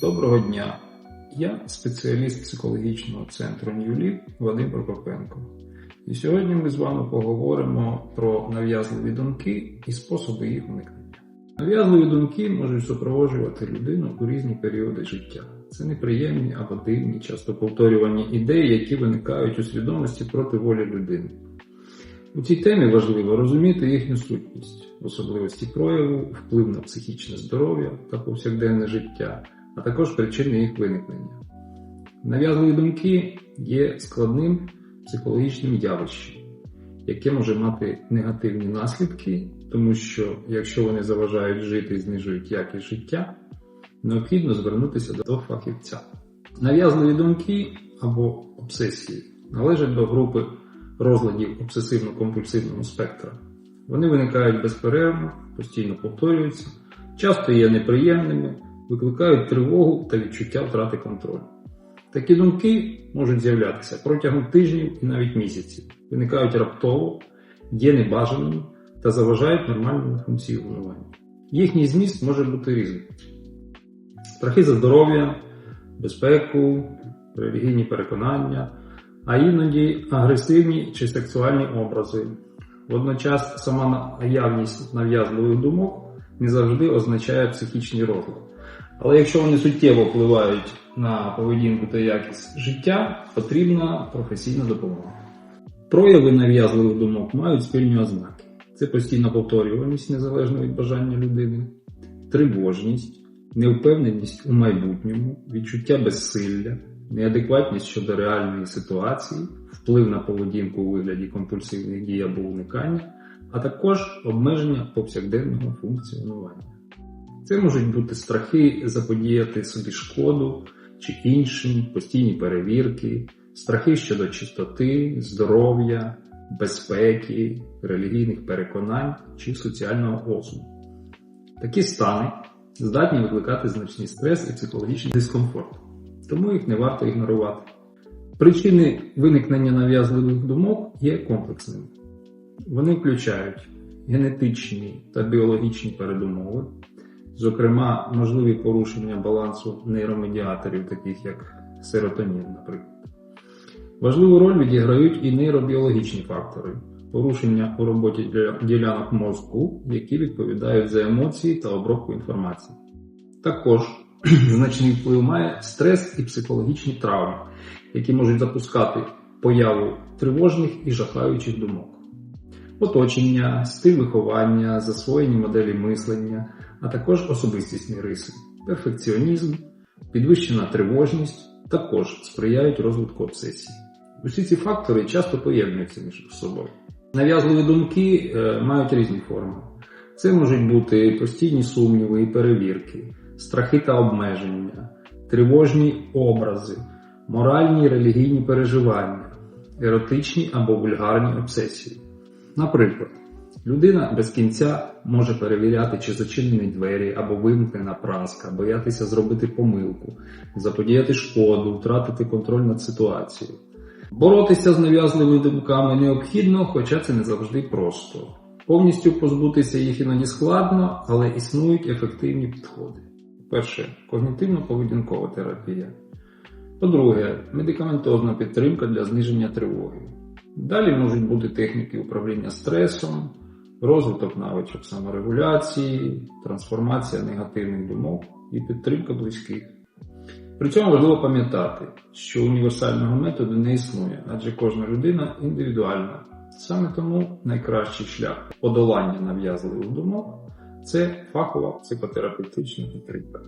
Доброго дня! Я спеціаліст психологічного центру Ньюлі Вадим Прокопенко. І сьогодні ми з вами поговоримо про нав'язливі думки і способи їх уникнення. Нав'язливі думки можуть супроводжувати людину у різні періоди життя. Це неприємні або дивні, часто повторювані ідеї, які виникають у свідомості проти волі людини. У цій темі важливо розуміти їхню сутність, особливості прояву, вплив на психічне здоров'я та повсякденне життя, а також причини їх виникнення. Нав'язливі думки є складним психологічним явищем, яке може мати негативні наслідки, тому що якщо вони заважають жити і знижують якість життя, необхідно звернутися до фахівця. Нав'язливі думки або обсесії належать до групи розладів обсесивно-компульсивного спектра. Вони виникають безперервно, постійно повторюються, часто є неприємними, викликають тривогу та відчуття втрати контролю. Такі думки можуть з'являтися протягом тижнів і навіть місяців, виникають раптово, є небажаними та заважають нормальному функціонуванню. Їхній зміст може бути різним. Страхи за здоров'я, безпеку, релігійні переконання, а іноді агресивні чи сексуальні образи. Водночас сама наявність нав'язливих думок не завжди означає психічний розлад. Але якщо вони суттєво впливають на поведінку та якість життя, потрібна професійна допомога. Прояви нав'язливих думок мають спільні ознаки: це постійна повторюваність незалежно від бажання людини, тривожність, невпевненість у майбутньому, відчуття безсилля, неадекватність щодо реальної ситуації, вплив на поведінку у вигляді компульсивних дій або уникання, а також обмеження повсякденного функціонування. Це можуть бути страхи заподіяти собі шкоду чи іншим, постійні перевірки, страхи щодо чистоти, здоров'я, безпеки, релігійних переконань чи соціального осуду. Такі стани здатні викликати значний стрес і психологічний дискомфорт, тому їх не варто ігнорувати. Причини виникнення нав'язливих думок є комплексними. Вони включають генетичні та біологічні передумови, зокрема, можливі порушення балансу нейромедіаторів, таких як серотонін, наприклад. Важливу роль відіграють і нейробіологічні фактори, порушення у роботі ділянок мозку, які відповідають за емоції та обробку інформації. Також значний вплив має стрес і психологічні травми, які можуть запускати появу тривожних і жахаючих думок. Оточення, стиль виховання, засвоєні моделі мислення, а також особистісні риси, перфекціонізм, підвищена тривожність також сприяють розвитку обсесії. Усі ці фактори часто поєднуються між собою. Нав'язливі думки е, мають різні форми. Це можуть бути постійні сумніви і перевірки, страхи та обмеження, тривожні образи, моральні і релігійні переживання, еротичні або вульгарні обсесії. Наприклад, людина без кінця може перевіряти, чи зачинені двері або вимкнена праска, боятися зробити помилку, заподіяти шкоду, втратити контроль над ситуацією. Боротися з нав'язливими думками необхідно, хоча це не завжди просто. Повністю позбутися їх іноді складно, але існують ефективні підходи. Перше когнітивно-поведінкова терапія. По-друге, медикаментозна підтримка для зниження тривоги. Далі можуть бути техніки управління стресом, розвиток навичок саморегуляції, трансформація негативних думок і підтримка близьких. При цьому важливо пам'ятати, що універсального методу не існує, адже кожна людина індивідуальна. Саме тому найкращий шлях подолання нав'язливих думок це фахова психотерапевтична підтримка.